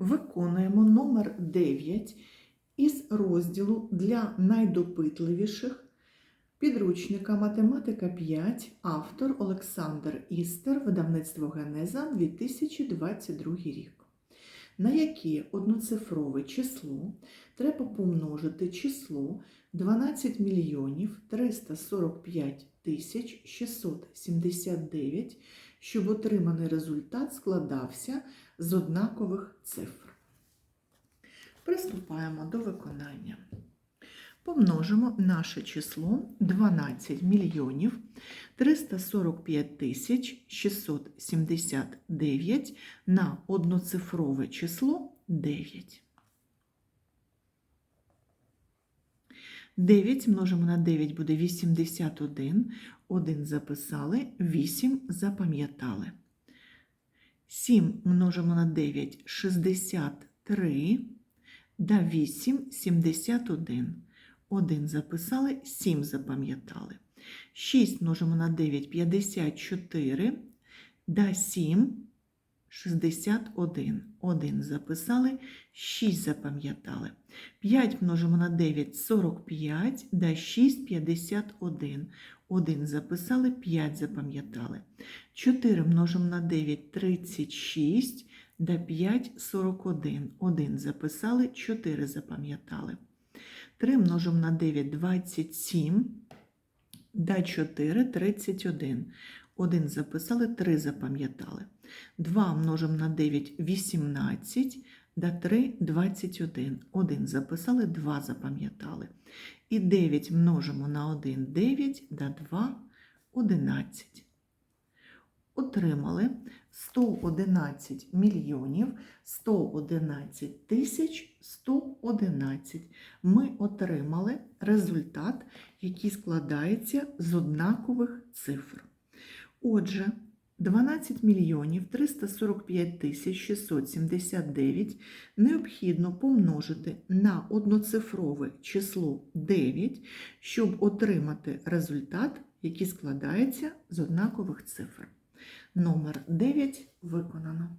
Виконуємо номер 9 із розділу для найдопитливіших підручника Математика 5, автор Олександр Істер, видавництво Генеза 2022 рік. На яке одноцифрове число треба помножити число 12 мільйонів 345 тисяч 679, щоб отриманий результат складався з однакових цифр. Приступаємо до виконання. Помножимо наше число 12 мільйонів 345 тисяч 679 на одноцифрове число 9. 9 множимо на 9 буде 81. 1 записали, 8 запам'ятали. 7 множимо на 9 63. Да 8 71. 1 записали, 7 запам'ятали. 6 множимо на 9 54. Да 7 61. 1 записали, 6 запам'ятали. 5 множимо на 9 45, да 6 51. 1 записали, 5 запам'ятали. 4 множимо на 9 36, да 5 41. 1 записали, 4 запам'ятали. 3 множимо на 9 27, да 4 31. 1 записали, 3 запам'ятали. 2 множимо на 9 18, да 3 21. 1 записали, 2 запам'ятали. І 9 множимо на 1 9, да 2 11. Отримали 111 мільйонів 111 тисяч 111. Ми отримали результат, який складається з однакових цифр. Отже, 12 мільйонів 345 тисяч 679 необхідно помножити на одноцифрове число 9, щоб отримати результат, який складається з однакових цифр. Номер 9 виконано.